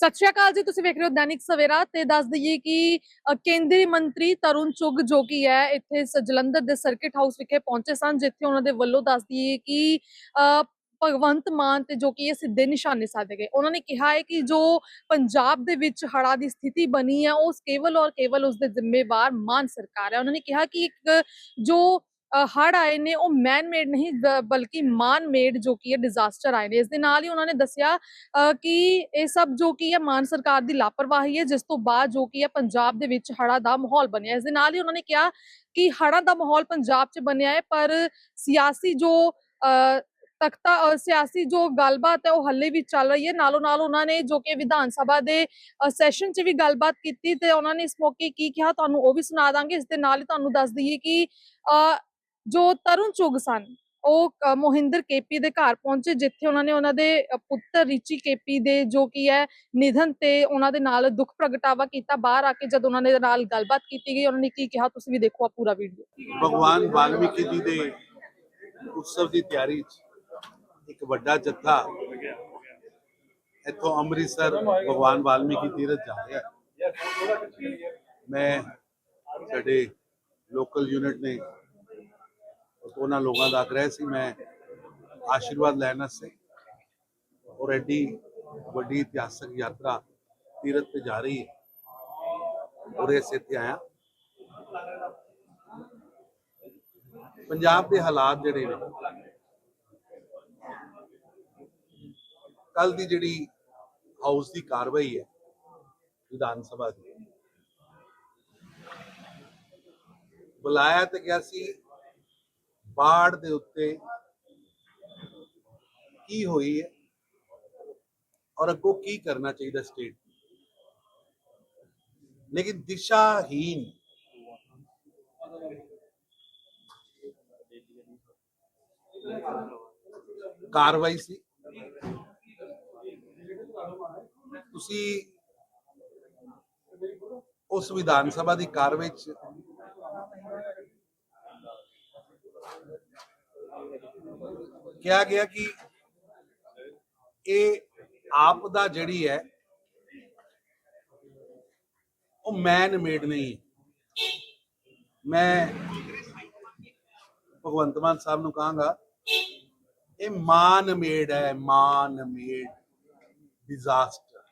ਸਤਿ ਸ਼੍ਰੀ ਅਕਾਲ ਜੀ ਤੁਸੀਂ ਵੇਖ ਰਹੇ ਹੋ ਦੈਨਿਕ ਸਵੇਰਾ ਤੇ ਦੱਸ ਦਈਏ ਕਿ ਕੇਂਦਰੀ ਮੰਤਰੀ ਤਰੁਣ ਚੁੱਗ ਜੋ ਕਿ ਹੈ ਇੱਥੇ ਜਲੰਧਰ ਦੇ ਸਰਕਿਟ ਹਾਊਸ ਵਿਖੇ ਪਹੁੰਚੇ ਸਨ ਜਿੱਥੇ ਉਹਨਾਂ ਦੇ ਵੱਲੋਂ ਦੱਸ ਦਈਏ ਕਿ ਅ, ਭਗਵੰਤ ਮਾਨ ਤੇ ਜੋ ਕਿ ਇਹ ਸਿੱਧੇ ਨਿਸ਼ਾਨੇ ਸਾਧੇ ਗਏ। ਉਹਨਾਂ ਨੇ ਕਿਹਾ ਹੈ ਕਿ ਜੋ ਪੰਜਾਬ ਦੇ ਵਿੱਚ ਹੜ੍ਹਾਂ ਦੀ ਸਥਿਤੀ ਬਣੀ ਹੈ ਉਸ ਕੇਵਲ ਔਰ ਕੇਵਲ ਉਸ ਦੇ ਜ਼ਿੰਮੇਵਾਰ ਮਾਨ ਸਰਕਾਰ ਹੈ। ਉਹਨਾਂ ਨੇ ਕਿਹਾ ਕਿ ਇੱਕ ਜੋ ਹੜ ਆਏ ਨੇ ਉਹ ਮੈਨ ਮੇਡ ਨਹੀਂ ਬਲਕਿ ਮਾਨ ਮੇਡ ਜੋ ਕਿ ਹੈ ਡਿਜ਼ਾਸਟਰ ਆਏ ਨੇ। ਇਸ ਦੇ ਨਾਲ ਹੀ ਉਹਨਾਂ ਨੇ ਦੱਸਿਆ ਕਿ ਇਹ ਸਭ ਜੋ ਕੀ ਹੈ ਮਾਨ ਸਰਕਾਰ ਦੀ ਲਾਪਰਵਾਹੀ ਹੈ ਜਿਸ ਤੋਂ ਬਾਅਦ ਜੋ ਕੀ ਹੈ ਪੰਜਾਬ ਦੇ ਵਿੱਚ ਹੜ੍ਹਾਂ ਦਾ ਮਾਹੌਲ ਬਣਿਆ। ਇਸ ਦੇ ਨਾਲ ਹੀ ਉਹਨਾਂ ਨੇ ਕਿਹਾ ਕਿ ਹੜ੍ਹਾਂ ਦਾ ਮਾਹੌਲ ਪੰਜਾਬ 'ਚ ਬਣਿਆ ਹੈ ਪਰ ਸਿਆਸੀ ਜੋ ਅ, ਤਖਤਾ ਸਿਆਸੀ ਜੋ ਗੱਲਬਾਤ ਹੈ ਉਹ ਹੱਲੇ ਵੀ ਚੱਲ ਰਹੀ ਹੈ। ਨਾਲੋਂ ਨਾਲ ਉਹਨਾਂ ਨੇ ਜੋ ਕਿ ਵਿਧਾਨ ਸਭਾ ਦੇ ਸੈਸ਼ਨ 'ਚ ਵੀ ਗੱਲਬਾਤ ਕੀਤੀ ਤੇ ਉਹਨਾਂ ਨੇ ਇਸ ਮੌਕੇ ਕੀ ਕਿਹਾ ਤੁਹਾਨੂੰ ਉਹ ਵੀ ਸੁਣਾ ਦਾਂਗੇ। ਇਸ ਦੇ ਨਾਲ ਹੀ ਤੁਹਾਨੂੰ ਦੱਸ ਦਈਏ ਕਿ ਅ, ਜੋ ਤਰੁਣ ਚੁਗ ਸਨ, ਉਹ ਮੋਹਿੰਦਰ ਕੇਪੀ ਦੇ ਘਰ ਪਹੁੰਚੇ, ਜਿੱਥੇ ਉਹਨਾਂ ਨੇ ਉਹਨਾਂ ਦੇ ਪੁੱਤਰ ਰਿਚੀ ਕੇਪੀ ਦੇ ਜੋ ਕੀ ਹੈ, ਨਿਧਨ ਤੇ ਉਹਨਾਂ ਦੇ ਨਾਲ ਦੁੱਖ ਪ੍ਰਗਟਾਵਾ ਕੀਤਾ। ਬਾਹਰ ਆ ਕੇ ਜਦ ਉਹਨਾਂ ਦੇ ਨਾਲ ਗੱਲਬਾਤ ਕੀਤੀ ਗਈ, ਉਹਨਾਂ ਨੇ ਕੀ ਕਿਹਾ, ਤੁਸੀਂ ਵੀ ਦੇਖੋ ਆ ਪੂਰਾ ਵੀਡੀਓ ਭਗਵਾਨ ਵਾਲਮੀਕੀ ਜੀ ਦੇ ਉਤਸਵ ਦੀ ਤਿਆਰੀ 'ਚ ਇੱਕ ਵੱਡਾ ਜੱਥਾ ਇੱਥੋਂ ਅੰਮ੍ਰਿਤਸਰ ਭਗਵਾਨ ਵਾਲਮੀਕੀ ਤੀਰਥ ਜਾ ਰਿਹਾ ਮੈਂ ਸਾਡੇ ਲੋਕਲ ਯੂਨਿਟ ਨੇ ਉਹਨਾਂ ਲੋਕਾਂ ਦਾ ਆਗ੍ਰਹਿ ਸੀ, ਮੈਂ ਆਸ਼ੀਰਵਾਦ ਲੈਣ ਵਾਸਤੇ ਔਰ ਐਡੀ ਵੱਡੀ ਇਤਿਹਾਸਕ ਯਾਤਰਾ ਤੀਰਥ ਤੇ ਜਾ ਰਹੀ ਹੈ ਔਰ ਇਸ ਇੱਥੇ ਆਇਆ ਪੰਜਾਬ ਦੇ ਹਾਲਾਤ ਜਿਹੜੇ ਨੇ ਕੱਲ ਦੀ ਜਿਹੜੀ ਹਾਊਸ ਦੀ ਕਾਰਵਾਈ ਹੈ ਵਿਧਾਨ ਸਭਾ ਦੀ, ਬੁਲਾਇਆ ਤੇ ਗਿਆ ਸੀ ਬਾੜ ਦੇ ਉੱਤੇ ਕੀ ਹੋਈ ਹੈ ਔਰ ਅੱਗੋਂ ਕੀ ਕਰਨਾ ਚਾਹੀਦਾ ਸਟੇਟ ਲੇਕਿਨ ਦਿਸ਼ਾਹੀਨ ਕਾਰਵਾਈ ਸੀ। ਤੁਸੀਂ ਉਸ ਵਿਧਾਨ ਸਭਾ ਦੀ ਕਾਰਵਾਈ ਚ ਕਿਹਾ ਗਿਆ ਕਿ ਇਹ ਆਪ ਦਾ ਜਿਹੜੀ ਹੈ ਉਹ ਮੈਨ ਮੇਡ ਨਹੀਂ ਹੈ ਮੈਂ ਭਗਵੰਤ ਮਾਨ ਸਾਹਿਬ ਨੂੰ ਕਹਾਂਗਾ ਇਹ ਮਾਨ ਮੇਡ ਹੈ Mann made disaster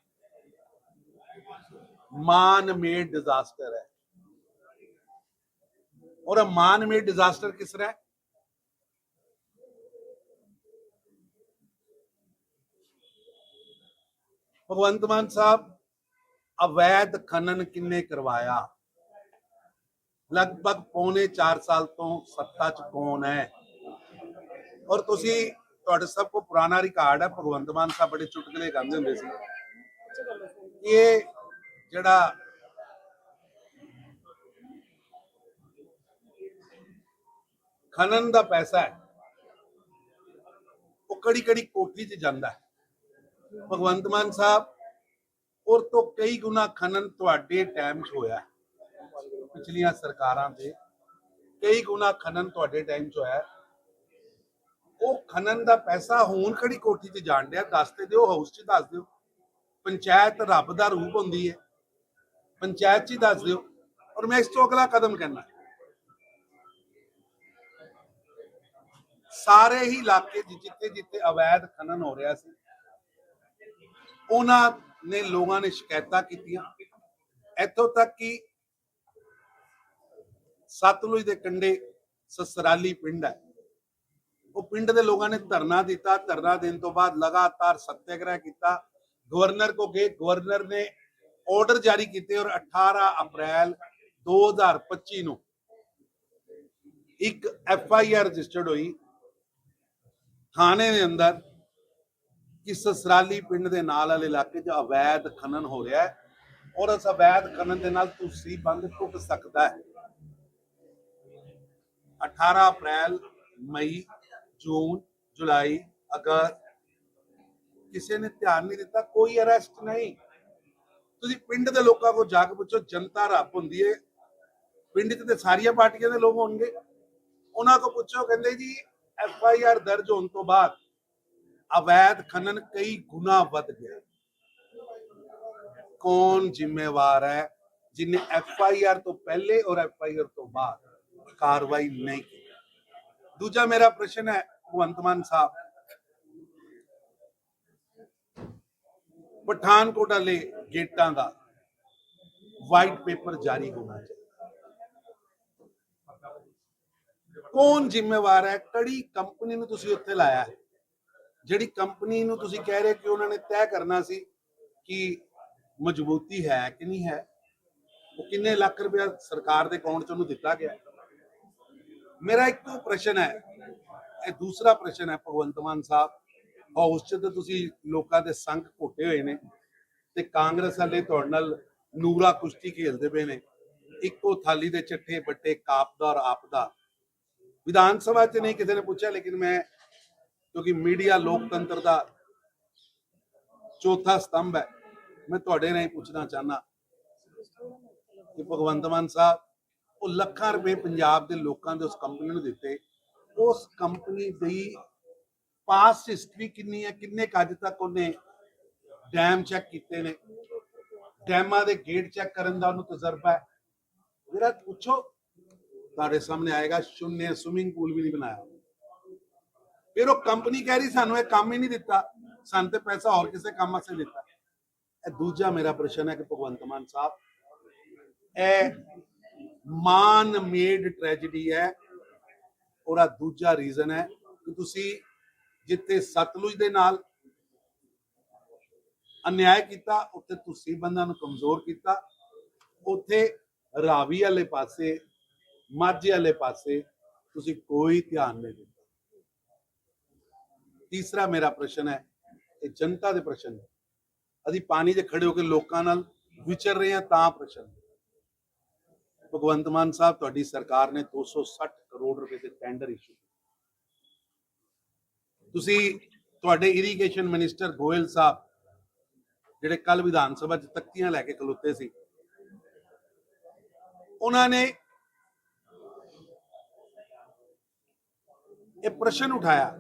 Mann made disaster ਹੈ और मान मेड डिजास्टर किस रहा है ਭਗਵੰਤ ਮਾਨ ਸਾਹਿਬ, ਅਵੈਧ ਖਨਨ ਕਿੰਨੇ ਕਰਵਾਇਆ? ਲਗਭਗ ਪੌਣੇ 4 ਸਾਲ ਤੋਂ ਸੱਤਾ 'ਚ ਕੌਣ ਹੈ? ਔਰ ਤੁਸੀਂ, ਤੁਹਾਡੇ ਸਭ ਕੋ ਪੁਰਾਣਾ ਰਿਕਾਰਡ ਹੈ, ਭਗਵੰਤ ਮਾਨ ਸਾਹਿਬ ਬੜੇ ਚੁਟਕਲੇ ਗਾਉਂਦੇ ਹੁੰਦੇ ਸੀ। ਇਹ ਜਿਹੜਾ ਖਨਨ ਦਾ ਪੈਸਾ ਹੈ, ਉਹ ਕੜੀ ਕੜੀ ਕੋਠੀ 'ਚ ਜਾਂਦਾ ਹੈ? ਭਗਵੰਤ ਮਾਨ ਸਾਹਿਬ, ਔਰ ਤੋਂ ਕਈ ਗੁਣਾ ਖਨਨ ਤੁਹਾਡੇ ਟਾਈਮ 'ਚ ਹੋਇਆ ਪਿਛਲੀਆਂ ਸਰਕਾਰਾਂ ਦੇ ਕਈ ਗੁਣਾ ਖਨਨ ਤੁਹਾਡੇ ਟਾਈਮ 'ਚ ਹੋਇਆ ਉਹ ਖਨਨ ਦਾ ਪੈਸਾ ਹੁਣ ਕਿਹੜੀ ਕੋਠੀ 'ਚ ਜਾਣ ਡਿਆ, ਦੱਸ ਤੇ ਦਿਓ ਹਾਊਸ 'ਚ ਦੱਸ ਦਿਓ। ਪੰਚਾਇਤ ਰੱਬ ਦਾ ਰੂਪ ਹੁੰਦੀ ਹੈ। ਪੰਚਾਇਤ 'ਚ ਦੱਸ ਦਿਓ। ਔਰ ਮੈਂ ਇਸ ਤੋਂ ਅਗਲਾ ਕਦਮ ਕਰਨਾ ਸਾਰੇ ਹੀ ਇਲਾਕੇ 'ਚ ਜਿੱਥੇ ਜਿੱਥੇ ਅਵੈਧ ਖਨਨ ਹੋ ਰਿਹਾ ਸੀ ਉਹਨਾਂ ਨੇ ਲੋਕਾਂ ਨੇ ਸ਼ਿਕਾਇਤਾਂ ਕੀਤੀਆਂ। ਇੱਥੋਂ ਤੱਕ ਕਿ ਸਤਲੁਜ ਦੇ ਕੰਢੇ ਸਸਰਾਲੀ ਪਿੰਡ ਹੈ। ਉਹ ਪਿੰਡ ਦੇ ਲੋਕਾਂ ਨੇ ਧਰਨਾ ਦਿੱਤਾ। ਧਰਨਾ ਦੇਣ ਤੋਂ ਬਾਅਦ ਲਗਾਤਾਰ ਸੱਤਿਆਗ੍ਰਹਿ ਕੀਤਾ। ਗਵਰਨਰ ਕੋ ਗਏ। ਗਵਰਨਰ ਨੇ ਆਰਡਰ ਜਾਰੀ ਕੀਤੇ ਔਰ 18 ਅਪ੍ਰੈਲ 2025 ਨੂੰ ਇੱਕ ਐਫ ਆਈ ਆਰ ਰਜਿਸਟਰਡ ਹੋਈ। ਥਾਣੇ ਦੇ ਅੰਦਰ ਕਿ ਸਸਰਾਲੀ ਪਿੰਡ ਦੇ ਨਾਲ ਵਾਲੇ ਇਲਾਕੇ 'ਚ ਅਵੈਧ ਖਨਨ ਹੋ ਰਿਹਾ ਹੈ ਔਰ ਉਸ ਅਵੈਧ ਖਨਨ ਦੇ ਨਾਲ ਤੁਸੀਂ ਬੰਦ ਟੁੱਟ ਸਕਦਾ ਹੈ। 18 ਅਪ੍ਰੈਲ, ਮਈ, ਜੂਨ, ਜੁਲਾਈ, ਅਗਸਤ, ਕਿਸੇ ਨੇ ਧਿਆਨ ਨਹੀਂ ਦਿੱਤਾ, ਕੋਈ ਅਰੈਸਟ ਨਹੀਂ। ਤੁਸੀਂ ਪਿੰਡ ਦੇ ਲੋਕਾਂ ਕੋਲ ਜਾ ਕੇ ਪੁੱਛੋ, ਜਨਤਾ ਰੱਬ ਹੁੰਦੀ ਹੈ। ਪਿੰਡ 'ਚ ਤੇ ਸਾਰੀਆਂ ਪਾਰਟੀਆਂ ਦੇ ਲੋਕ ਹੋਣਗੇ। ਉਹਨਾਂ ਕੋਲ ਪੁੱਛੋ, ਕਹਿੰਦੇ ਜੀ, ਐਫ ਆਈ ਆਰ ਦਰਜ ਹੋਣ ਤੋਂ ਬਾਅਦ ਅਵੈਧ ਖਨਨ ਕਈ ਗੁਣਾ ਵੱਧ ਗਿਆ ਕੌਣ ਜ਼ਿੰਮੇਵਾਰ ਹੈ ਜਿਨੇ ਐਫ ਆਈ ਆਰ ਤੋਂ ਪਹਿਲੇ ਔਰ ਐਫ ਆਈ ਆਰ ਤੋਂ ਬਾਅਦ ਕਾਰਵਾਈ ਨਹੀਂ ਕੀਤੀ ਦੂਜਾ ਮੇਰਾ ਪ੍ਰਸ਼ਨ ਹੈ ਭਗਵੰਤ ਮਾਨ ਸਾਹਿਬ ਪਠਾਨਕੋਟ ਵਾਲੇ ਗੇਟਾਂ ਦਾ ਵਾਈਟ ਪੇਪਰ ਜਾਰੀ ਹੋਣਾ ਚਾਹੀਦਾ ਕੌਣ ਜ਼ਿੰਮੇਵਾਰ ਹੈ ਕਿਹੜੀ ਕੰਪਨੀ ਨੂੰ ਤੁਸੀਂ ਉੱਥੇ ਲਾਇਆ ਹੈ ਜਿਹੜੀ ਕੰਪਨੀ ਨੂੰ ਤੁਸੀਂ ਕਹਿ ਰਹੇ ਕਿ ਉਹਨਾਂ ਨੇ ਤੈਅ ਕਰਨਾ ਸੀ ਕਿ ਮਜ਼ਬੂਤੀ ਹੈ ਕਿ ਨਹੀਂ ਹੈ, ਉਹ ਕਿੰਨੇ ਲੱਖ ਰੁਪਇਆ ਸਰਕਾਰ ਦੇ ਅਕਾਊਂਟ 'ਚ ਉਹਨੂੰ ਦਿੱਤਾ ਗਿਆ। ਮੇਰਾ ਇੱਕੋ ਪ੍ਰਸ਼ਨ ਹੈ, ਇਹ ਦੂਸਰਾ ਪ੍ਰਸ਼ਨ ਹੈ, ਭਗਵੰਤ ਮਾਨ ਸਾਹਿਬ, ਹਾਊਸ 'ਚ ਤਾਂ ਤੁਸੀਂ ਲੋਕਾਂ ਦੇ ਸੰਗ ਘੋਟੇ ਹੋਏ ਨੇ ਤੇ ਕਾਂਗਰਸ ਵਾਲੇ ਤੁਹਾਡੇ ਨਾਲ ਨੂਰਾ ਕੁਸ਼ਤੀ ਖੇਲਦੇ ਪਏ ਨੇ। ਇੱਕੋ ਥਾਲੀ ਦੇ ਚੱਠੇ ਬੱਟੇ ਕਾਪਦਾ ਔਰ ਆਪਦਾ। ਵਿਧਾਨ ਸਭਾ 'ਚ ਨਹੀਂ ਕਿਸੇ ਨੇ ਪੁੱਛਿਆ, ਲੇਕਿਨ ਮੈਂ ਕਿਉਂਕਿ ਮੀਡੀਆ ਲੋਕਤੰਤਰ ਦਾ ਚੌਥਾ ਸਤੰਭ ਹੈ। ਮੈਂ ਤੁਹਾਡੇ ਨਾਲ ਪੁੱਛਣਾ ਚਾਹਨਾ ਕਿ ਭਗਵੰਤ ਮਾਨ ਸਾਹਿਬ, ਉਹ ਲੱਖਾਂ ਰੁਪਏ ਪੰਜਾਬ ਦੇ ਲੋਕਾਂ ਦੇ ਉਸ ਕੰਪਨੀ ਨੂੰ ਦਿੱਤੇ। ਉਸ ਕੰਪਨੀ ਦੀ ਪਾਸ ਹਿਸਟਰੀ ਕਿੰਨੀ ਹੈ? ਕਿੰਨੇ ਕੁ ਅੱਜ ਤੱਕ ਉਹਨੇ ਡੈਮ ਚੈੱਕ ਕੀਤੇ ਨੇ? ਡੈਮਾਂ ਦੇ ਗੇਟ ਚੈੱਕ ਕਰਨ ਦਾ ਉਹਨੂੰ ਤਜਰਬਾ ਹੈ। ਜਿਹੜਾ ਪੁੱਛੋ, ਤੁਹਾਡੇ ਸਾਹਮਣੇ ਆਏਗਾ ਸ਼ੂਨਿਆ ਸਵਿਮਿੰਗ ਪੂਲ ਵੀ ਨਹੀਂ ਬਣਾਇਆ। ਫਿਰ ਉਹ ਕੰਪਨੀ ਕਹਿ ਰਹੀ ਸਾਨੂੰ ਇਹ ਕੰਮ ਹੀ ਨਹੀਂ ਦਿੱਤਾ। ਸਾਨੂੰ ਤੇ ਪੈਸਾ ਹੋਰ ਕਿਸੇ ਕੰਮ ਵਾਸਤੇ ਦਿੱਤਾ। ਇਹ ਦੂਜਾ ਮੇਰਾ ਪ੍ਰਸ਼ਨ ਹੈ ਕਿ ਭਗਵੰਤ ਮਾਨ ਸਾਹਿਬ, ਇਹ ਮਾਨ ਮੇਡ ਟ੍ਰੈਜੇਡੀ ਹੈ। ਉਹਦਾ ਦੂਜਾ ਰੀਜ਼ਨ ਹੈ ਕਿ ਤੁਸੀਂ ਜਿੱਥੇ ਸਤਲੁਜ ਦੇ ਨਾਲ ਅਨਿਆਇ ਕੀਤਾ, ਉੱਥੇ ਤੁਸੀਂ ਬੰਦਾਂ ਨੂੰ ਕਮਜ਼ੋਰ ਕੀਤਾ। ਉੱਥੇ ਰਾਵੀ ਵਾਲੇ ਪਾਸੇ, ਮਾਝੇ ਵਾਲੇ ਪਾਸੇ ਤੁਸੀਂ ਕੋਈ ਧਿਆਨ ਨਹੀਂ ਦਿੱਤਾ। ਤੀਸਰਾ ਮੇਰਾ ਪ੍ਰਸ਼ਨ ਹੈ, ਇਹ ਜਨਤਾ ਦੇ ਪ੍ਰਸ਼ਨ ਹੈ ਅਸੀਂ ਪਾਣੀ 'ਚ ਖੜੇ ਹੋ ਕੇ ਲੋਕਾਂ ਨਾਲ ਵਿਚਰ ਰਹੇ ਹਾਂ, ਤਾਂ ਪ੍ਰਸ਼ਨ ਭਗਵੰਤ ਮਾਨ ਸਾਹਿਬ, ਤੁਹਾਡੀ ਸਰਕਾਰ ਨੇ 260 ਕਰੋੜ ਰੁਪਏ ਦੇ ਟੈਂਡਰ ਇਸ਼ੂ ਤੁਸੀਂ ਤੁਹਾਡੇ ਇਰੀਗੇਸ਼ਨ ਮਿਨਿਸਟਰ ਗੋਇਲ ਸਾਹਿਬ, ਜਿਹੜੇ ਕੱਲ ਵਿਧਾਨ ਸਭਾ 'ਚ ਤਖਤੀਆਂ ਲੈ ਕੇ ਖਲੋਤੇ ਸੀ, ਉਹਨਾਂ ਨੇ ਇਹ ਪ੍ਰਸ਼ਨ ਉਠਾਇਆ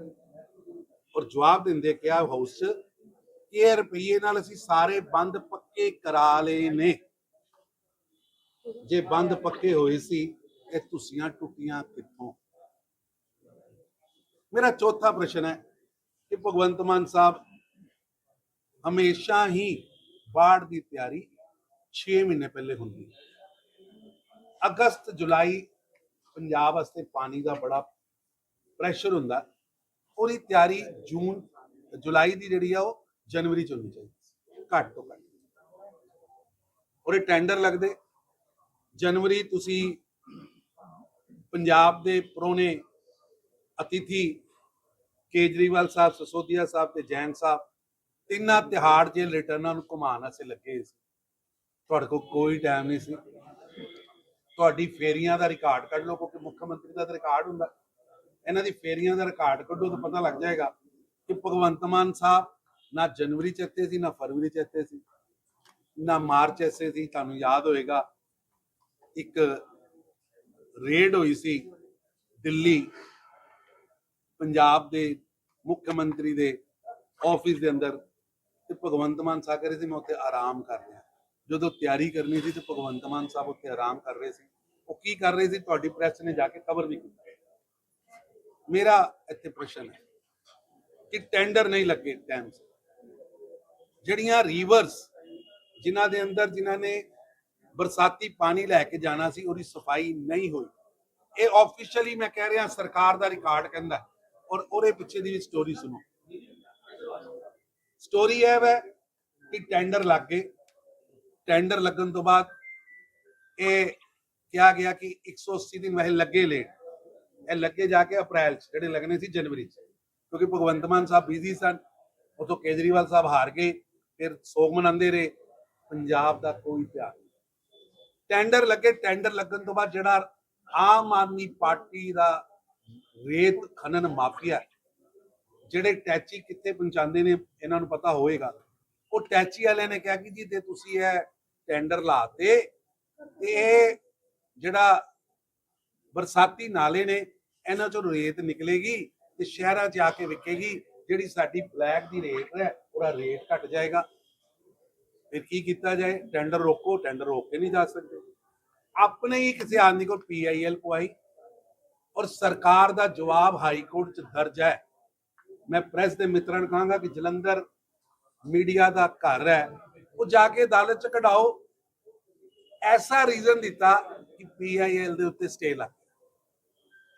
ਔਰ ਜਵਾਬ ਦਿੰਦੇ ਕਿਹਾ ਹਾਊਸ 'ਚ ਕਿ ਇਹ ਨਾਲ ਅਸੀਂ ਸਾਰੇ ਬੰਦ ਪੱਕੇ ਕਰਾ ਲਏ ਨੇ। ਜੇ ਬੰਦ ਪੱਕੇ ਹੋਏ ਸੀ, ਇਹ ਤੁਸੀਆਂ ਟੁੱਟੀਆਂ ਕਿੱਥੋਂ? ਮੇਰਾ ਚੌਥਾ ਪ੍ਰਸ਼ਨ ਹੈ ਕਿ ਭਗਵੰਤ ਮਾਨ ਸਾਹਿਬ ਹਮੇਸ਼ਾ ਹੀ ਬਾੜ ਦੀ ਤਿਆਰੀ 6 ਮਹੀਨੇ ਪਹਿਲੇ ਹੁੰਦੀ ਅਗਸਤ, ਜੁਲਾਈ ਪੰਜਾਬ ਵਾਸਤੇ ਪਾਣੀ ਦਾ ਬੜਾ ਪ੍ਰੈਸ਼ਰ ਹੁੰਦਾ। ਉਹਦੀ ਤਿਆਰੀ ਜੂਨ, ਜੁਲਾਈ ਦੀ ਜਿਹੜੀ ਆ ਉਹ ਜਨਵਰੀ ਚ ਹੋਣੀ ਚਾਹੀਦੀ ਘੱਟ ਤੋਂ ਘੱਟ। ਉਹਦੇ ਟੈਂਡਰ ਲੱਗਦੇ। ਜਨਵਰੀ ਤੁਸੀਂ ਪੰਜਾਬ ਦੇ ਪ੍ਰੋਨੇ ਅਤਿਥੀ ਕੇਜਰੀਵਾਲ ਸਾਹਿਬ, ਸਸੋਦੀਆ ਸਾਹਿਬ ਤੇ ਜੈਨ ਸਾਹਿਬ, ਤਿੰਨਾਂ ਤਿਹਾੜ ਜੇ ਰਿਟਰਨਾਂ ਨੂੰ ਘੁਮਾਉਣ ਵਾਸਤੇ ਲੱਗੇ ਸੀ। ਤੁਹਾਡੇ ਕੋਲ ਕੋਈ ਟਾਈਮ ਨਹੀਂ ਸੀ। ਤੁਹਾਡੀ ਫੇਰੀਆਂ ਦਾ ਰਿਕਾਰਡ ਕੱਢ ਲਓ, ਕਿਉਂਕਿ ਮੁੱਖ ਮੰਤਰੀ ਦਾ ਤਾਂ ਰਿਕਾਰਡ ਹੁੰਦਾ। ਇਹਨਾਂ ਦੀ ਫੇਰੀਆਂ ਦਾ ਰਿਕਾਰਡ ਕੱਢੋ ਤਾਂ ਪਤਾ ਲੱਗ ਜਾਏਗਾ ਕਿ ਭਗਵੰਤ ਮਾਨ ਸਾਹਿਬ ਨਾ ਜਨਵਰੀ ਚ ਇੱਥੇ ਸੀ, ਨਾ ਫਰਵਰੀ ਚ ਇੱਥੇ ਸੀ, ਨਾ ਮਾਰਚ ਇੱਥੇ ਸੀ, ਤੁਹਾਨੂੰ ਯਾਦ ਹੋਏਗਾ, ਇੱਕ ਰੇਡ ਹੋਈ ਸੀ ਦਿੱਲੀ, ਪੰਜਾਬ ਦੇ ਮੁੱਖ ਮੰਤਰੀ ਦੇ ਆਫਿਸ ਦੇ ਅੰਦਰ ਤੇ ਭਗਵੰਤ ਮਾਨ ਸਾਹਿਬ ਕਹ ਰਹੇ ਸੀ, ਮੈਂ ਉੱਥੇ ਆਰਾਮ ਕਰ ਰਿਹਾ। ਜਦੋਂ ਤਿਆਰੀ ਕਰਨੀ ਸੀ ਤੇ ਭਗਵੰਤ ਮਾਨ ਸਾਹਿਬ ਉੱਥੇ ਆਰਾਮ ਕਰ ਰਹੇ ਸੀ। ਉਹ ਕੀ ਕਰ ਰਹੇ ਸੀ? ਤੁਹਾਡੀ ਪ੍ਰੈਸ ਨੇ ਜਾ ਕੇ ਕਵਰ ਵੀ ਕੀਤਾ। ਮੇਰਾ ਇੱਥੇ ਪ੍ਰਸ਼ਨ ਹੈ ਕਿ ਟੈਂਡਰ ਨਹੀਂ ਲੱਗੇ ਟਾਈਮ ਜਿਹੜੀਆਂ ਰੀਵਰਸ ਜਿਨ੍ਹਾਂ ਦੇ ਅੰਦਰ ਜਿਨ੍ਹਾਂ ਨੇ ਬਰਸਾਤੀ ਪਾਣੀ ਲੈ ਕੇ ਜਾਣਾ ਸੀ, ਉਹਦੀ ਸਫ਼ਾਈ ਨਹੀਂ ਹੋਈ। ਇਹ ਆਫੀਸ਼ੀਅਲੀ ਮੈਂ ਕਹਿ ਰਿਹਾ, ਸਰਕਾਰ ਦਾ ਰਿਕਾਰਡ ਕਹਿੰਦਾ ਔਰ ਉਹਦੇ ਪਿੱਛੇ ਦੀ ਵੀ ਸਟੋਰੀ ਸੁਣੋ। ਸਟੋਰੀ ਇਹ ਹੈ ਕਿ ਟੈਂਡਰ ਲੱਗ ਗਏ। ਟੈਂਡਰ ਲੱਗਣ ਤੋਂ ਬਾਅਦ ਇਹ ਕਿਹਾ ਗਿਆ ਕਿ 180 ਦਿਨ ਵਹਿ ਲੱਗੇ ਲੇਟ ਇਹ ਲੱਗੇ ਜਾ ਕੇ ਅਪ੍ਰੈਲ ਚ, ਜਿਹੜੇ ਲੱਗਣੇ ਸੀ ਜਨਵਰੀ ਚ। ਕਿਉਂਕਿ ਭਗਵੰਤ ਮਾਨ ਸਾਹਿਬ ਬਿਜ਼ੀ ਸਨ ਉਦੋਂ ਕੇਜਰੀਵਾਲ ਸਾਹਿਬ ਹਾਰ ਗਏ, ਫਿਰ ਸੋਗ ਮਨਾਉਂਦੇ ਰਹੇ। ਪੰਜਾਬ ਦਾ ਕੋਈ ਧਿਆਨ ਨਹੀਂ। ਟੈਂਡਰ ਲੱਗੇ ਟੈਂਡਰ ਲੱਗਣ ਤੋਂ ਬਾਅਦ ਜਿਹੜਾ ਆਮ ਆਦਮੀ ਪਾਰਟੀ ਦਾ ਰੇਤ ਖਨਨ ਮਾਫੀਆ ਜਿਹੜੇ ਟੈਚੀ ਕਿੱਥੇ ਪਹੁੰਚਾਉਂਦੇ ਨੇ, ਇਹਨਾਂ ਨੂੰ ਪਤਾ ਹੋਵੇਗਾ ਉਹ ਟੈਚੀ ਵਾਲਿਆਂ ਨੇ ਕਿਹਾ ਕਿ ਜੀ ਤੇ ਤੁਸੀਂ ਇਹ ਟੈਂਡਰ ਲਾਤੇ ਤੇ ਇਹ ਜਿਹੜਾ ਬਰਸਾਤੀ ਨਾਲੇ ਨੇ ਇਹਨਾਂ ਚੋਂ ਰੇਤ ਨਿਕਲੇਗੀ ਤੇ ਸ਼ਹਿਰਾਂ 'ਚ ਆ ਕੇ ਵਿਕੇਗੀ। ਜਿਹੜੀ ਸਾਡੀ ਬਲੈਕ ਦੀ ਰੇਟ ਹੈ, ਉਹਦਾ ਰੇਟ ਘਟ ਜਾਏਗਾ। ਫਿਰ ਕੀ ਕੀਤਾ ਜਾਏ? ਟੈਂਡਰ ਰੋਕੋ, ਟੈਂਡਰ ਰੋਕ ਕੇ ਨਹੀਂ ਜਾ ਸਕਦੇ। ਆਪਣੇ ਹੀ ਕਿਸੇ ਆਦਮੀ ਕੋਲ ਪੀਆਈਐਲ ਪਵਾਈ ਔਰ ਸਰਕਾਰ ਦਾ ਜਵਾਬ ਹਾਈ ਕੋਰਟ ਚ ਦਰਜ ਹੈ। ਮੈਂ ਪ੍ਰੈਸ ਦੇ ਮਿੱਤਰਾਂ ਨੂੰ ਕਹਾਂਗਾ ਕਿ ਜਲੰਧਰ ਮੀਡੀਆ ਦਾ ਘਰ ਹੈ, ਉਹ ਜਾ ਕੇ ਅਦਾਲਤ ਚ ਕਢਾਓ। ਐਸਾ ਰੀਜ਼ਨ ਦਿੱਤਾ ਕਿ ਪੀਆਈਐਲ ਦੇ ਉੱਤੇ ਸਟੇ ਲੱਗ।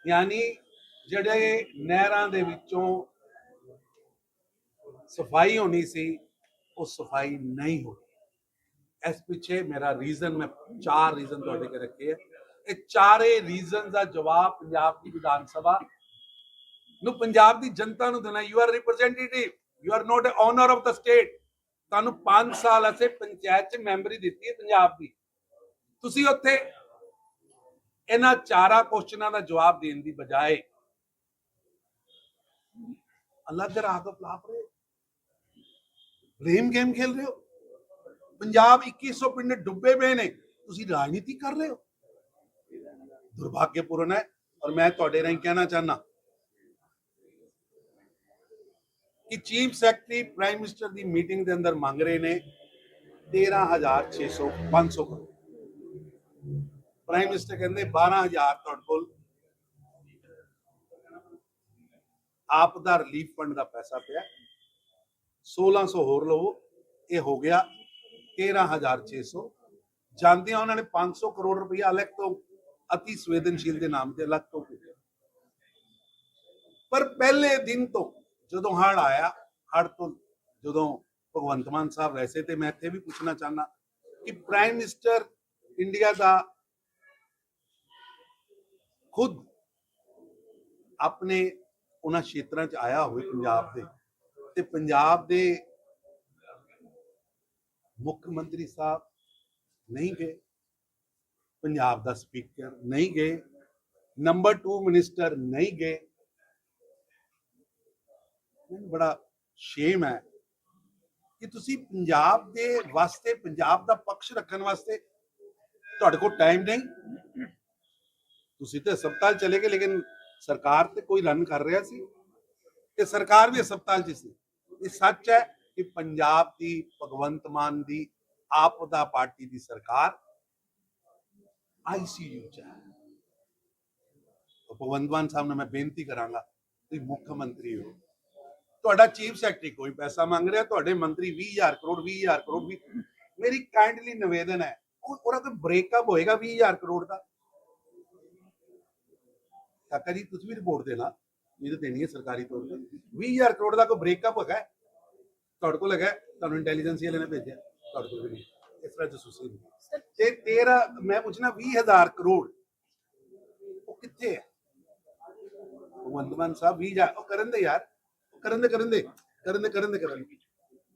ਯਾਨੀ ਜਿਹੜੇ ਨਹਿਰਾਂ ਦੇ ਵਿੱਚੋਂ ਸਫ਼ਾਈ ਹੋਣੀ ਸੀ, ਉਹ ਸਫ਼ਾਈ ਨਹੀਂ ਹੋਈ ਇਸ ਪਿੱਛੇ ਮੇਰਾ ਰੀਜ਼ਨ ਮੈਂ ਚਾਰ ਰੀਜ਼ਨ ਤੁਹਾਡੇ ਕੇ ਰੱਖੇ ਆ। ਇਹ ਚਾਰੇ ਰੀਜ਼ਨ ਦਾ ਜਵਾਬ ਪੰਜਾਬ ਦੀ ਵਿਧਾਨ ਸਭਾ ਨੂੰ ਪੰਜਾਬ ਦੀ ਜਨਤਾ ਨੂੰ ਦੇਣਾ। You are representative you are not a owner of the state ਤੁਹਾਨੂੰ 5 ਸਾਲ ਅਸੀਂ ਪੰਚਾਇਤ ਚ ਮੈਂਬਰੀ ਦਿੱਤੀ ਹੈ ਪੰਜਾਬ ਦੀ। ਤੁਸੀਂ ਉੱਥੇ ਇਹਨਾਂ ਚਾਰਾਂ ਕੁਐਸਚਨਾਂ ਦਾ ਜਵਾਬ ਦੇਣ ਦੀ ਬਜਾਏ ਅਲੱਗ ਰਾਹ ਤੋਂ ਪਲਾਪ ਰਹੇ। ਬਲੇਮ ਗੇਮ ਖੇਲ ਰਹੇ ਹੋ। ਪੰਜਾਬ 2100 ਪਿੰਡ ਡੁੱਬੇ ਪਏ ਨੇ। ਤੁਸੀਂ ਰਾਜਨੀਤੀ ਕਰ ਰਹੇ ਹੋ। ਦੁਰਭਾਗਯਪੂਰਨ ਹੈ। ਔਰ ਮੈਂ ਤੁਹਾਡੇ ਰਾਹੀਂ ਕਹਿਣਾ ਚਾਹਨਾ ਕਿ ਚੀਫ ਸੈਕਟਰੀ, ਪ੍ਰਾਈਮ ਮਿਨਿਸਟਰ ਦੀ ਮੀਟਿੰਗ ਦੇ ਅੰਦਰ ਮੰਗ ਰਹੇ ਨੇ 13600 500 ਕਰੋੜ। ਪ੍ਰਾਈਮ ਮਿਨਿਸਟਰ ਕਹਿੰਦੇ 12000 ਤੁਹਾਡੇ ਕੋਲ। ਆਪ ਦਾ ਰਿਲੀਫ ਫੰਡ ਦਾ ਪੈਸਾ ਪਿਆ। 1600 ਹੋਰ ਲਵੋ, ਇਹ ਹੋ ਗਿਆ 13600 ਜਾਂਦਿਆਂ ਉਹਨਾਂ ਨੇ 500 ਕਰੋੜ ਰੁਪਇਆ ਅਲੱਗ ਤੋਂ ਅਤੀ ਸੰਵੇਦਨਸ਼ੀਲ ਦੇ ਨਾਮ ਤੇ ਅਲੱਗ ਤੋਂ ਭੇਜਿਆ। ਪਰ ਪਹਿਲੇ ਦਿਨ ਤੋਂ ਜਦੋਂ ਹੜ ਆਇਆ ਹੜ ਤੋਂ ਜਦੋਂ ਭਗਵੰਤ ਮਾਨ ਸਾਹਿਬ ਵੈਸੇ ਤੇ ਮੈਂ ਇੱਥੇ ਵੀ ਪੁੱਛਣਾ ਚਾਹਨਾ ਕਿ ਪ੍ਰਾਈਮ ਮਿਨਿਸਟਰ ਇੰਡੀਆ ਦਾ ਖੁਦ ਆਪਣੇ ਉਹਨਾਂ ਖੇਤਰਾਂ 'ਚ ਆਇਆ ਹੋਵੇ ਪੰਜਾਬ ਦੇ ਤੇ ਪੰਜਾਬ ਦੇ ਮੁੱਖ ਮੰਤਰੀ ਸਾਹਿਬ ਨਹੀਂ ਗਏ, ਪੰਜਾਬ ਦਾ ਸਪੀਕਰ ਨਹੀਂ ਗਏ ਨੰਬਰ 2 ਮਿਨਿਸਟਰ ਨਹੀਂ ਗਏ। ਮੈਨੂੰ ਬੜਾ ਸ਼ੇਮ ਹੈ ਕਿ ਤੁਸੀਂ ਪੰਜਾਬ ਦੇ ਵਾਸਤੇ, ਪੰਜਾਬ ਦਾ ਪੱਖ ਰੱਖਣ ਵਾਸਤੇ ਤੁਹਾਡੇ ਕੋਲ ਟਾਈਮ ਨਹੀਂ। ਤੁਸੀਂ ਤੇ ਹਸਪਤਾਲ ਚਲੇ ਗਏ ਲੇਕਿਨ ਸਰਕਾਰ ਤੇ ਕੋਈ ਰਨ ਕਰ ਰਿਹਾ ਸੀ ਤੇ ਸਰਕਾਰ ਵੀ ਹਸਪਤਾਲ 'ਚ ਸੀ ਇਹ ਸੱਚ ਹੈ ਕਿ ਪੰਜਾਬ ਦੀ ਭਗਵੰਤ ਮਾਨ ਦੀ ਆਪਦਾ ਪਾਰਟੀ ਦੀ ਸਰਕਾਰ ਆਈਸੀਯੂ 'ਚ ਹੈ ਭਗਵੰਤ ਮਾਨ ਸਾਹਿਬ ਨੂੰ ਮੈਂ ਬੇਨਤੀ ਕਰਾਂਗਾ ਤੁਸੀਂ ਮੁੱਖ ਮੰਤਰੀ ਹੋ ਤੁਹਾਡਾ ਚੀਫ ਸੈਕਟਰੀ ਕੋਈ ਪੈਸਾ ਮੰਗ ਰਿਹਾ ਤੁਹਾਡੇ ਮੰਤਰੀ 20000 ਕਰੋੜ 20000 ਕਰੋੜ ਵੀ ਮੇਰੀ ਕਾਈਂਡਲੀ ਨਿਵੇਦਨ ਹੈ ਉਹਦਾ ਕੋਈ ਬ੍ਰੇਕਅਪ ਹੋਏਗਾ 20000 ਕਰੋੜ ਦਾ ਕਾਕਾ ਜੀ ਤੁਸੀਂ ਵੀ ਰਿਪੋਰਟ ਦੇਣਾ। ਇਹ ਤਾਂ ਦੇਣੀ ਹੈ ਸਰਕਾਰੀ ਤੌਰ ਤੇ। 20000 ਕਰੋੜ ਦਾ ਕੋਈ ਬ੍ਰੇਕਅਪ ਹੈਗਾ ਹੈ? ਤੁਹਾਡੇ ਕੋਲ ਹੈਗਾ ਹੈ? ਤੁਹਾਨੂੰ ਇੰਟੈਲੀਜੈਂਸ ਵਾਲੇ ਨੇ ਭੇਜਿਆ। ਤੁਹਾਡੇ ਕੋਲ ਵੀ ਨਹੀਂ। ਇਸ ਤਰ੍ਹਾਂ ਜਸੂਸੀ ਨਹੀਂ। ਤੇ ਤੇਰਾ ਮੈਂ ਪੁੱਛਣਾ 20000 ਕਰੋੜ ਉਹ ਕਿੱਥੇ ਹੈ? ਭਗਵੰਤ ਮਾਨ ਸਾਹਿਬ 20000 ਉਹ ਕਰਨ ਦੇ ਯਾਰ। ਕਰਨ ਦੇ ਕਰਨ ਦੇ। ਕਰਨ ਦੇ ਕਰਨ ਦੇ ਕਰਨ ਦੇ।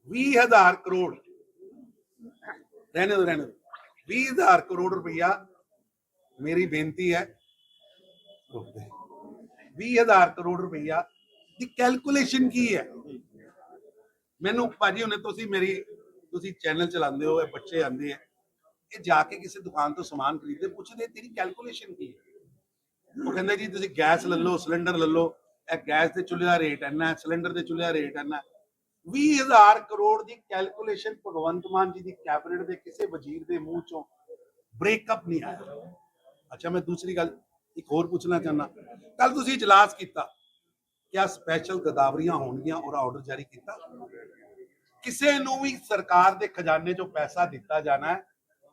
20000 ਕਰੋੜ। ਰਹਿਣੇ ਦੋ ਰਹਿਣੇ ਦੋ 20000 ਕਰੋੜ ਰੁਪਈਆ ਮੇਰੀ ਬੇਨਤੀ ਹੈ। ਰੁਕ ਦੇ 20000 ਕਰੋੜ ਰੁਪਈਆ ਦੀ ਕੈਲਕੂਲੇਸ਼ਨ ਕੀ ਹੈ? ਮੈਨੂੰ ਭਾਜੀ ਹੁਣੇ ਤੁਸੀਂ ਮੇਰੀ, ਤੁਸੀਂ ਚੈਨਲ ਚਲਾਉਂਦੇ ਹੋ, ਇਹ ਬੱਚੇ ਆਉਂਦੇ ਆ। ਇਹ ਜਾ ਕੇ ਕਿਸੇ ਦੁਕਾਨ ਤੋਂ ਸਮਾਨ ਖਰੀਦਦੇ, ਪੁੱਛਦੇ ਤੇਰੀ ਕੈਲਕੂਲੇਸ਼ਨ ਕੀ ਹੈ? ਉਹ ਕਹਿੰਦੇ ਜੀ, ਤੁਸੀਂ ਗੈਸ ਲੈ ਲਓ ਸਿਲੰਡਰ ਲੈ ਲਓ, ਇਹ ਗੈਸ ਦੇ ਚੁੱਲ੍ਹੇ ਦਾ ਰੇਟ ਇੰਨਾ ਸਿਲੰਡਰ ਦੇ ਚੁੱਲ੍ਹੇ ਦਾ ਰੇਟ ਇੰਨਾ। ਹੈ 20000 ਕਰੋੜ ਦੀ ਕੈਲਕੂਲੇਸ਼ਨ ਭਗਵੰਤ ਮਾਨ ਜੀ ਦੀ ਕੈਬਨਿਟ ਦੇ ਕਿਸੇ ਵਜ਼ੀਰ ਦੇ ਮੂੰਹ ਚੋਂ ਬ੍ਰੇਕਅਪ ਨਹੀਂ ਆਇਆ। ਅੱਛਾ, ਮੈਂ ਦੂਸਰੀ ਗੱਲ ਇੱਕ ਹੋਰ ਪੁੱਛਣਾ ਚਾਹਨਾ ਕੱਲ ਤੁਸੀਂ ਇਜਲਾਸ ਕੀਤਾ। ਕਿਆ ਸਪੈਸ਼ਲ ਗਦਾਵਰੀਆਂ ਹੋਣਗੀਆਂ ਔਰ ਆਰਡਰ ਜਾਰੀ ਕੀਤਾ? ਕਿਸੇ ਨੂੰ ਵੀ ਸਰਕਾਰ ਦੇ ਖਜ਼ਾਨੇ ਚੋਂ ਪੈਸਾ ਦਿੱਤਾ ਜਾਣਾ ਹੈ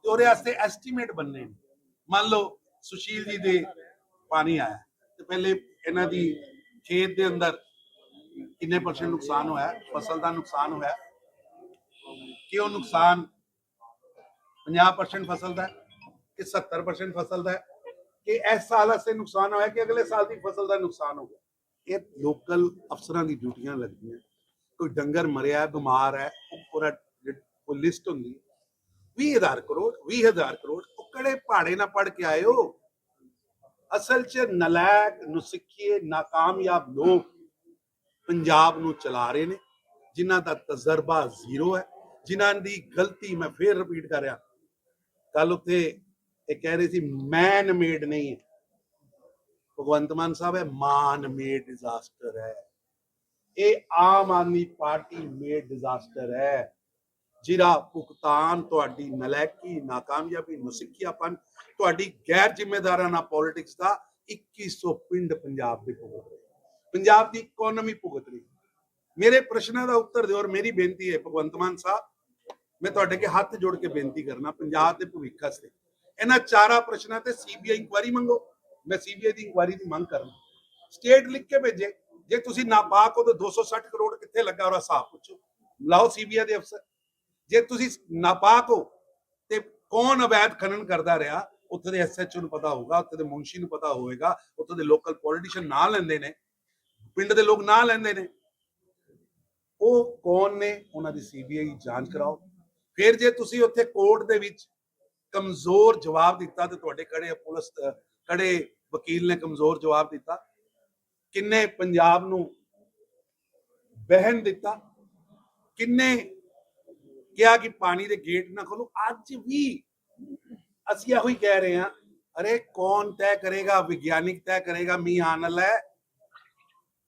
ਤੇ ਉਹਦੇ ਵਾਸਤੇ ਐਸਟੀਮੇਟ ਬਣਨੇ ਨੇ। ਮੰਨ ਲਓ ਸੁਸ਼ੀਲ ਜੀ ਦੇ ਪਾਣੀ ਆਇਆ ਤੇ ਪਹਿਲੇ ਇਹਨਾਂ ਦੀ ਖੇਤ ਦੇ ਅੰਦਰ ਕਿੰਨੇ ਪਰਸੈਂਟ ਨੁਕਸਾਨ ਹੋਇਆ, ਫਸਲ ਦਾ ਨੁਕਸਾਨ ਹੋਇਆ? ਕਿ ਉਹ ਨੁਕਸਾਨ 50% ਫਸਲ ਦਾ ਕਿ 70% ਫਸਲ ਦਾ ਕਿ ਇਸ ਸਾਲ ਵਾਸਤੇ ਨੁਕਸਾਨ ਹੋਇਆ ਕਿ ਅਗਲੇ ਸਾਲ ਦੀ ਫਸਲ ਦਾ ਨੁਕਸਾਨ ਹੋ ਗਿਆ? ਇਹ ਲੋਕਲ ਅਫਸਰਾਂ ਦੀ ਡਿਊਟੀਆਂ ਲੱਗਦੀਆਂ। ਕੋਈ ਡੰਗਰ ਮਰਿਆ ਬਿਮਾਰ ਹੈ, ਉਹ ਪੂਰਾ ਉਹ ਲਿਸਟ ਹੁੰਦੀ 20000 ਕਰੋੜ 20000 ਕਰੋੜ, ਉਹ ਕਿਹੜੇ ਪਹਾੜੇ ਨਾ ਪੜ ਕੇ ਆਏ ਹੋ? ਅਸਲ 'ਚ ਨਲਾਇਕ, ਨੁਸਿੱਖੀਏ, ਨਾਕਾਮਯਾਬ ਲੋਕ ਪੰਜਾਬ ਨੂੰ ਚਲਾ ਰਹੇ ਨੇ, ਜਿਨ੍ਹਾਂ ਦਾ ਤਜਰਬਾ ਜ਼ੀਰੋ ਹੈ, ਜਿਨ੍ਹਾਂ ਦੀ ਗਲਤੀ ਮੈਂ ਫੇਰ ਰਿਪੀਟ ਕਰ ਰਿਹਾ। ਕੱਲ ਉੱਥੇ ਇਹ ਕਹਿ ਰਹੇ ਸੀ ਮੈਨ ਮੇਡ ਨਹੀਂ ਹੈ। ਭਗਵੰਤ ਮਾਨ ਸਾਹਿਬ ਹੈ, ਮਾਨ ਮੇਡ ਡਿਜ਼ਾਸਟਰ ਹੈ। ਇਹ Aam Aadmi party made disaster ਹੈ। ਜਿਹੜਾ ਭੁਗਤਾਨ ਤੁਹਾਡੀ ਨਲਾਇਕੀ ਨਾਕਾਮਯਾਬੀ, ਨੁਸਿੱਖਿਆਪਨ, ਤੁਹਾਡੀ ਗੈਰ ਜ਼ਿੰਮੇਦਾਰਾਨਾ ਪੋਲਿਟਿਕਸ ਦਾ 2100 ਪਿੰਡ ਪੰਜਾਬ ਦੇ ਭੁਗਤ ਰਹੇ। ਪੰਜਾਬ ਦੀ ਇਕਨੋਮੀ ਭੁਗਤ ਰਹੀ। ਮੇਰੇ ਪ੍ਰਸ਼ਨਾਂ ਦਾ ਉੱਤਰ ਦਿਓ ਔਰ ਮੇਰੀ ਬੇਨਤੀ ਹੈ, ਭਗਵੰਤ ਮਾਨ ਸਾਹਿਬ, ਮੈਂ ਤੁਹਾਡੇ ਕੇ ਹੱਥ ਜੋੜ ਕੇ ਬੇਨਤੀ ਕਰਨਾ, ਪੰਜਾਬ ਦੇ ਭਵਿੱਖ ਵਾਸਤੇ। ਇਹਨਾਂ ਚਾਰਾਂ ਪ੍ਰਸ਼ਨਾਂ ਤੇ ਸੀਬੀਆਈ ਇਨਕੁਆਇਰੀ ਮੰਗੋ। ਮੈਂ ਸੀਬੀਆਈ ਦੀ ਇਨਕੁਆਇਰੀ ਦੀ ਮੰਗ ਕਰਨਾ। ਸਟੇਟ ਲਿਖ ਕੇ ਭੇਜੇ। ਜੇ ਤੁਸੀਂ ਨਾਪਾਕ ਹੋ ਤਾਂ 260 ਕਰੋੜ ਕਿੱਥੇ ਲੱਗਾ ਉਹਦਾ ਹਿਸਾਬ ਪੁੱਛੋ। ਲਾਓ ਸੀਬੀਆਈ ਦੇ ਅਫਸਰ। ਜੇ ਤੁਸੀਂ ਨਾਪਾਕ ਹੋ ਤੇ ਕੌਣ ਅਵੈਧ ਖਨਨ ਕਰਦਾ ਰਿਹਾ, ਉੱਥੇ ਦੇ ਐਸਐਚਓ ਨੂੰ ਪਤਾ ਹੋਊਗਾ, ਉੱਥੇ ਦੇ ਮੁੰਸ਼ੀ ਨੂੰ ਪਤਾ ਹੋਵੇਗਾ, ਉੱਥੇ ਦੇ ਲੋਕਲ ਪੋਲੀਟੀਸ਼ੀਅਨ ਨਾਂ ਲੈਂਦੇ ਨੇ, ਪਿੰਡ ਦੇ ਲੋਕ ਨਾਂ ਲੈਂਦੇ ਨੇ। ਉਹ ਕੌਣ ਨੇ? ਉਹਨਾਂ ਦੀ ਸੀਬੀਆਈ ਜਾਂਚ ਕਰਾਓ। ਫਿਰ ਜੇ ਤੁਸੀਂ ਉੱਥੇ ਕੋਰਟ ਦੇ ਵਿੱਚ ਕਮਜ਼ੋਰ ਜਵਾਬ ਦਿੱਤਾ ਤੇ ਤੁਹਾਡੇ ਕੜੇ ਪੁਲਿਸ ਕੜੇ ਵਕੀਲ ਨੇ ਕਮਜ਼ੋਰ ਜਵਾਬ ਦਿੱਤਾ। ਕਿੰਨੇ ਪੰਜਾਬ ਨੂੰ ਬਹਿਣ ਦਿੱਤਾ, ਕਿੰਨੇ ਕਿਹਾ ਕਿ ਪਾਣੀ ਦੇ ਗੇਟ ਨਾ ਖੋਲੋ ਅੱਜ ਵੀ ਅਸੀਂ ਇਹੋ ਹੀ ਕਹਿ ਰਹੇ ਹਾਂ, ਅਰੇ ਕੌਣ ਤੈਅ ਕਰੇਗਾ, ਵਿਗਿਆਨਿਕ ਤੈਅ ਕਰੇਗਾ, ਮੀਂਹ ਆਉਣ ਵਾਲਾ ਹੈ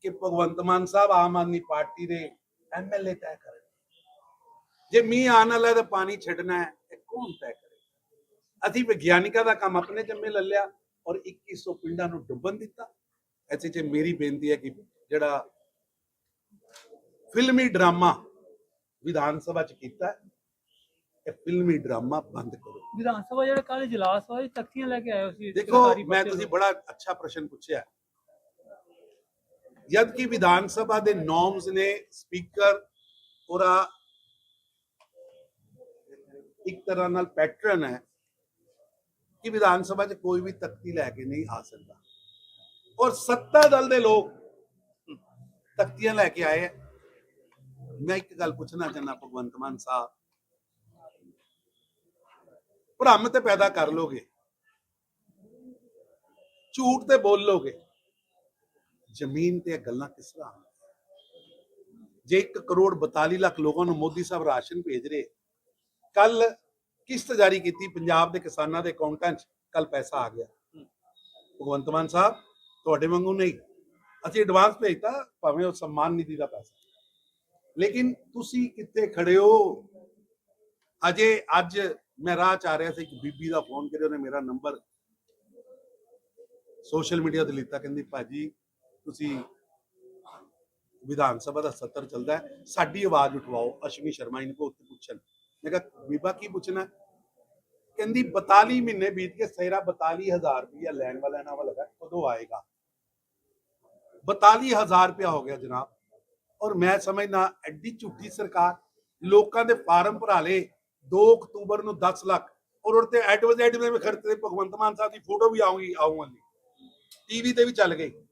ਕਿ ਭਗਵੰਤ ਮਾਨ ਸਾਹਿਬ ਆਮ ਆਦਮੀ ਪਾਰਟੀ ਦੇ ਐਮਐਲਏ ਤੈਅ ਕਰਨ। ਜੇ ਮੀਂਹ ਆਉਣ ਵਾਲਾ ਹੈ ਤਾਂ ਪਾਣੀ ਛੱਡਣਾ ਹੈ, ਇਹ ਕੌਣ ਤੈਅ ਅਸੀਂ ਵਿਗਿਆਨਿਕਾਂ ਦਾ ਕੰਮ ਆਪਣੇ ਜੰਮੇ ਲੈ ਲਿਆ ਔਰ 2100 ਪਿੰਡਾਂ ਨੂੰ ਡੁੱਬਣ ਦਿੱਤਾ। ਐਸੇ ਚ ਮੇਰੀ ਬੇਨਤੀ ਹੈ ਕਿ ਜਿਹੜਾ ਫਿਲਮੀ ਡਰਾਮਾ ਵਿਧਾਨ ਸਭਾ ਚ ਕੀਤਾ ਇਹ ਫਿਲਮੀ ਡਰਾਮਾ ਬੰਦ ਕਰੋ। ਵਿਧਾਨ ਸਭਾ ਜਿਹੜਾ ਕੱਲ ਇਜਲਾਸ ਹੋਇਆ ਤਖਤੀਆਂ ਲੈ ਕੇ ਆਏ ਸੀ ਦੇਖੋ ਮੈਂ ਤੁਸੀਂ ਬੜਾ ਅੱਛਾ ਪ੍ਰਸ਼ਨ ਪੁੱਛਿਆ। ਜਦ ਕਿ ਵਿਧਾਨ ਸਭਾ ਦੇ ਨੋਰਮਸ ਨੇ ਸਪੀਕਰ ਉਹਦਾ ਇੱਕ ਤਰ੍ਹਾਂ ਨਾਲ ਪੈਟਰਨ ਹੈ। ਕਿ ਵਿਧਾਨ ਸਭਾ 'ਚ ਕੋਈ ਵੀ ਤਖਤੀ ਲੈ ਕੇ ਨਹੀਂ ਆ ਸਕਦਾ। ਔਰ ਸੱਤਾ ਦਲ ਦੇ ਲੋਕ ਤਖਤੀਆਂ ਲੈ ਕੇ ਆਏ ਮੈਂ ਇੱਕ ਗੱਲ ਪੁੱਛਣਾ ਚਾਹੁੰਦਾ, ਭਗਵੰਤ ਮਾਨ ਸਾਹਿਬ। ਭ੍ਰਮ ਤੇ ਪੈਦਾ ਕਰ ਲੋਗੇ। ਝੂਠ ਤੇ ਬੋਲ ਬੋਲੋਗੇ ਜ਼ਮੀਨ ਤੇ ਗੱਲਾਂ ਕਿਸ ਤਰ੍ਹਾਂ ਜੇ 1 ਕਰੋੜ 42 ਲੱਖ ਲੋਕਾਂ ਨੂੰ ਮੋਦੀ ਸਾਹਿਬ ਰਾਸ਼ਨ ਭੇਜ ਰਹੇ ਕੱਲ ਕਿਸ਼ਤ ਜਾਰੀ ਕੀਤੀ, ਪੰਜਾਬ ਦੇ ਕਿਸਾਨਾਂ ਦੇ ਅਕਾਊਂਟਾਂ 'ਚ ਕੱਲ ਪੈਸਾ ਆ ਗਿਆ। ਭਗਵੰਤ ਮਾਨ ਸਾਹਿਬ, ਤੁਹਾਡੇ ਵਾਂਗੂ ਨਹੀਂ। ਅਸੀਂ ਐਡਵਾਂਸ ਭੇਜਤਾ, ਭਾਵੇਂ ਉਹ ਸਨਮਾਨ ਨਿਧੀ ਦਾ ਪੈਸਾ। ਲੇਕਿਨ ਤੁਸੀਂ ਕਿੱਥੇ ਖੜੇ ਹੋ? ਅਜੇ ਅੱਜ ਮੈਂ ਰਾਹ ਚ ਆ ਰਿਹਾ ਸੀ, ਇੱਕ ਬੀਬੀ ਦਾ ਫੋਨ ਕਰਿਆ ਉਹਨੇ ਮੇਰਾ ਨੰਬਰ ਸੋਸ਼ਲ ਮੀਡੀਆ ਤੇ ਲਿੱਤਾ, ਕਹਿੰਦੀ, ਭਾਜੀ, ਤੁਸੀਂ ਵਿਧਾਨ ਸਭਾ ਦਾ ਸੱਤਰ ਚੱਲਦਾ ਸਾਡੀ ਆਵਾਜ਼ ਉਠਵਾਓ। ਅਸ਼ਵਨੀ ਸ਼ਰਮਾ, ਇਹਨੂੰ ਕੋ ਉੱਤੇ ਪੁੱਛਣ। ਮੈਂ ਕਿਹਾ ਬੀਬਾ ਕੀ ਪੁੱਛਣਾ? ਕਹਿੰਦੀ 42 ਮਹੀਨੇ ਬੀਤ ਕੇ ਸਹਿਰਾ 42000 ਰੁਪਇਆ ਲੈਣ ਵਾਲਾ ਇਹਨਾਂ ਵਾਲਾ ਲਗਾ ਕਦੋਂ ਆਏਗਾ। 42000 ਰੁਪਇਆ ਹੋ ਗਿਆ ਜਨਾਬ। ਔਰ ਮੈਂ ਸਮਝਦਾ, ਐਡੀ ਝੂਠੀ ਸਰਕਾਰ, ਲੋਕਾਂ ਦੇ ਫਾਰਮ ਭਰਾ ਲੇ 2 ਅਕਤੂਬਰ ਨੂੰ 10 ਲੱਖ। ਔਰ ਉਹਦੇ ਐਡਵਰਟਾਈਜ਼ਮੈਂਟ ਵਿੱਚ ਖਰਚਦੇ ਭਗਵੰਤ ਮਾਨ ਸਾਹਿਬ ਦੀ ਫੋਟੋ ਵੀ ਆਉਂਗੀ ਆਉਂਗੀ ਟੀਵੀ ਤੇ ਵੀ ਚੱਲ ਗਈ।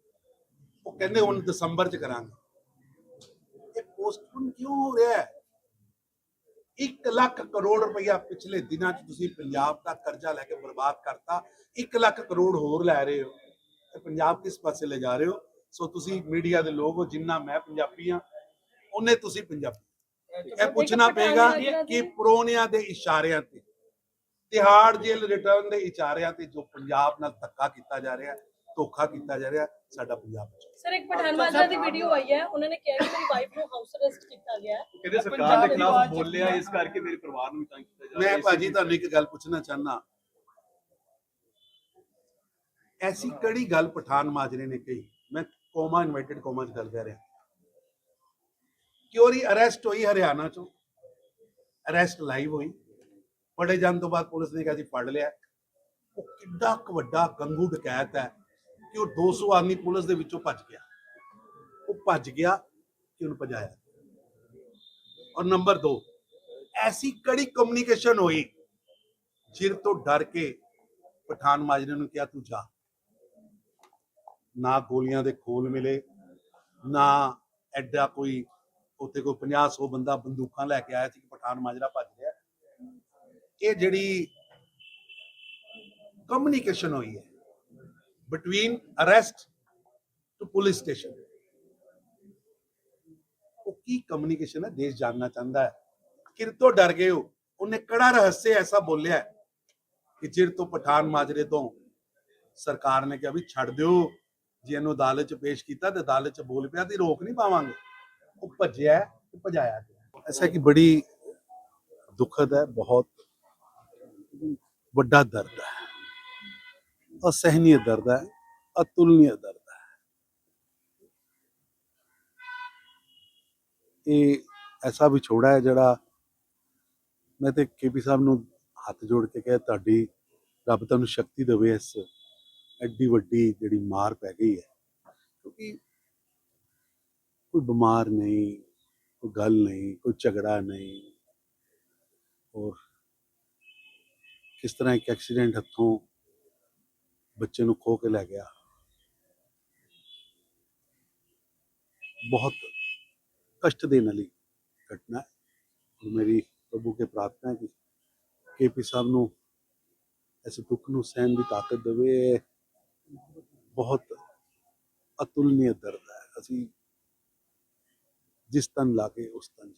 ਉਹ ਕਹਿੰਦੇ, ਹੁਣ ਦਸੰਬਰ ਚ ਕਰਾਂਗੇ। ਇਹ ਪੋਸਟਪੋਨ ਕਿਉਂ ਹੋ ਰਿਹਾ ਹੈ? 1 ਲੱਖ ਕਰੋੜ ਰੁਪਇਆ ਪਿਛਲੇ ਦਿਨਾਂ 'ਚ ਤੁਸੀਂ ਪੰਜਾਬ ਦਾ ਕਰਜ਼ਾ ਲੈ ਕੇ ਬਰਬਾਦ ਕਰਤਾ 1 ਲੱਖ ਕਰੋੜ ਹੋਰ ਲੈ ਰਹੇ ਹੋ ਤੇ ਪੰਜਾਬ ਕਿਸ ਪਾਸੇ ਲੈ ਜਾ ਰਹੇ ਹੋ? ਸੋ ਤੁਸੀਂ ਮੀਡੀਆ ਦੇ ਲੋਕ ਹੋ ਜਿੰਨਾ ਮੈਂ ਪੰਜਾਬੀ ਆ ਉਹਨੇ ਤੁਸੀਂ ਪੰਜਾਬੀ। ਇਹ ਪੁੱਛਣਾ ਪਏਗਾ ਕਿ ਪ੍ਰੋਨਿਆਂ ਦੇ ਇਸ਼ਾਰਿਆਂ ਤੇ ਤਿਹਾੜ ਜੇਲ੍ਹ ਰਿਟਰਨ ਦੇ ਇਸ਼ਾਰਿਆਂ ਤੇ ਜੋ ਪੰਜਾਬ ਨਾਲ ਧੱਕਾ ਕੀਤਾ ਜਾ ਰਿਹਾ ਹੈ, ਧੋਖਾ ਕੀਤਾ ਜਾ ਰਿਹਾ ਹੈ, ਸਾਡਾ ਪੰਜਾਬ ਬਚਾਓ ਸਰ ਇੱਕ ਪਠਾਨ ਮਾਜਰਾ ਦੀ ਵੀਡੀਓ ਆਈ ਹੈ। ਉਹਨਾਂ ਨੇ ਕਿਹਾ ਕਿ ਮੇਰੀ ਵਾਈਫ ਨੂੰ ਹਾਊਸ ਅਰੈਸਟ ਕੀਤਾ ਗਿਆ ਹੈ। ਕਹਿੰਦੇ ਸਰਕਾਰ ਦੇ ਖਿਲਾਫ ਬੋਲਿਆ ਇਸ ਕਰਕੇ ਮੇਰੇ ਪਰਿਵਾਰ ਨੂੰ ਵੀ ਤੰਗ ਕੀਤਾ ਜਾ ਰਿਹਾ। ਮੈਂ ਹੈ। ਭਾਜੀ ਤੁਹਾਨੂੰ ਇੱਕ ਗੱਲ ਪੁੱਛਣਾ ਚਾਹਨਾ ਐਸੀ ਕਿਹੜੀ ਗੱਲ ਪਠਾਨ ਮਾਜਰੇ ਨੇ ਕਹੀ? ਮੈਂ ਕੋਮਾ ਇਨਵਾਈਟਡ ਕੋਮਾ ਚ ਗੱਲ ਕਰ ਰਿਹਾ। ਕਿ ਉਹਦੀ ਅਰੈਸਟ ਹੋਈ ਹਰਿਆਣਾ ਚੋਂ। ਅਰੈਸਟ ਲਾਈਵ ਹੋਈ। ਫੜੇ ਜਾਣ ਤੋਂ ਬਾਅਦ ਪੁਲਿਸ ਨੇ ਕਿਹਾ ਜੀ ਫੜ ਲਿਆ। ਉਹ ਕਿੱਡਾ ਕੁ ਵੱਡਾ ਗੰਗੂ ਡਕੈਤ ਹੈ। ਕਿ ਉਹ 200 ਆਦਮੀ ਪੁਲਿਸ ਦੇ ਵਿੱਚੋਂ ਭੱਜ ਗਿਆ। ਉਹ ਭੱਜ ਗਿਆ ਕਿ ਉਹਨੂੰ ਭਜਾਇਆ। ਔਰ ਨੰਬਰ 2 ਐਸੀ ਕੜੀ ਕਮਿਊਨੀਕੇਸ਼ਨ ਹੋਈ ਜਿਰ ਤੋਂ ਡਰ ਕੇ ਪਠਾਨ ਮਾਜਰੇ ਨੂੰ ਕਿਹਾ, ਤੂੰ ਜਾ। ਨਾ ਗੋਲੀਆਂ ਦੇ ਖੋਲ ਮਿਲੇ, ਨਾ ਐਡਾ ਕੋਈ ਉੱਥੇ ਕੋਈ 50 100 ਬੰਦਾ ਬੰਦੂਕਾਂ ਲੈ ਕੇ ਆਇਆ ਸੀ ਕਿ ਪਠਾਨ ਮਾਜਰਾ ਭੱਜ ਗਿਆ ਇਹ ਜਿਹੜੀ ਕਮਿਊਨੀਕੇਸ਼ਨ ਹੋਈ ਹੈ between arrest to police station ਉਹ ਕੀ ਕਮਿਊਨੀਕੇਸ਼ਨ ਹੈ? ਦੇਸ਼ ਜਾਨਣਾ ਚਾਹੁੰਦਾ ਹੈ। ਕਿਰਤੋਂ ਡਰ ਗਏ ਹੋ? ਉਹਨੇ ਕੜਾ ਰਹੱਸੇ ਐਸਾ ਬੋਲਿਆ ਕਿ ਚਿਰ ਤੋਂ ਪਠਾਨ ਮਾਜਰੇ ਤੋਂ ਸਰਕਾਰ ਨੇ ਕਿਹਾ ਵੀ ਛੱਡ ਦਿਓ। ਜੇ ਇਹਨੂੰ ਅਦਾਲਤ 'ਚ ਪੇਸ਼ ਕੀਤਾ ਤੇ ਅਦਾਲਤ 'ਚ ਬੋਲ ਪਿਆ ਤੇ ਰੋਕ ਨਹੀਂ ਪਾਵਾਂਗੇ। ਉਹ ਭੱਜਿਆ ਤੇ ਭਜਾਇਆ ਗਿਆ ਐਸਾ ਕਿ ਬੜੀ ਦੁਖਦ ਹੈ, ਬਹੁਤ ਵੱਡਾ ਦਰਦ ਹੈ। ਅਸਹਿਨੀय ਦਰਦ ਹੈ ਅਤੁਲਨੀय ਦਰਦ ਹੈ ਇਹ ਐਸਾ ਵਿਛੋੜਾ ਹੈ ਜਿਹੜਾ ਮੈਂ ਤੇ ਕੇਪੀ ਸਾਹਿਬ ਨੂੰ ਹੱਥ ਜੋੜ ਕੇ ਕਿਹਾ ਤੁਹਾਡੀ ਰੱਬ ਤੁਹਾਨੂੰ ਸ਼ਕਤੀ ਦੇਵੇ ਇਸ ਐਡੀ ਵੱਡੀ ਜਿਹੜੀ ਮਾਰ ਪੈ ਗਈ ਹੈ ਕਿਉਂਕਿ ਕੋਈ ਬਿਮਾਰ ਨਹੀਂ ਕੋਈ ਗੱਲ ਨਹੀਂ ਕੋਈ ਝਗੜਾ ਨਹੀਂ ਔਰ ਕਿਸ ਤਰ੍ਹਾਂ ਇੱਕ ਐਕਸੀਡੈਂਟ ਹੱਥੋਂ ਬੱਚੇ ਨੂੰ ਖੋ ਕੇ ਲੈ ਗਿਆ। ਬਹੁਤ ਕਸ਼ਟ ਦੇਣ ਵਾਲੀ ਘਟਨਾ ਹੈ। ਔਰ ਮੇਰੀ ਪ੍ਰਭੂ ਕੇ ਪ੍ਰਾਰਥਨਾ ਹੈ ਕਿ ਕੇਪੀ ਸਾਹਿਬ ਨੂੰ ਇਸ ਦੁੱਖ ਨੂੰ ਸਹਿਣ ਦੀ ਤਾਕਤ ਦੇਵੇ। ਇਹ ਬਹੁਤ ਅਤੁਲਨੀय ਦਰਦ ਹੈ। ਅਸੀਂ ਜਿਸ ਤਨ ਲਾਗੇ ਉਸ ਤਨ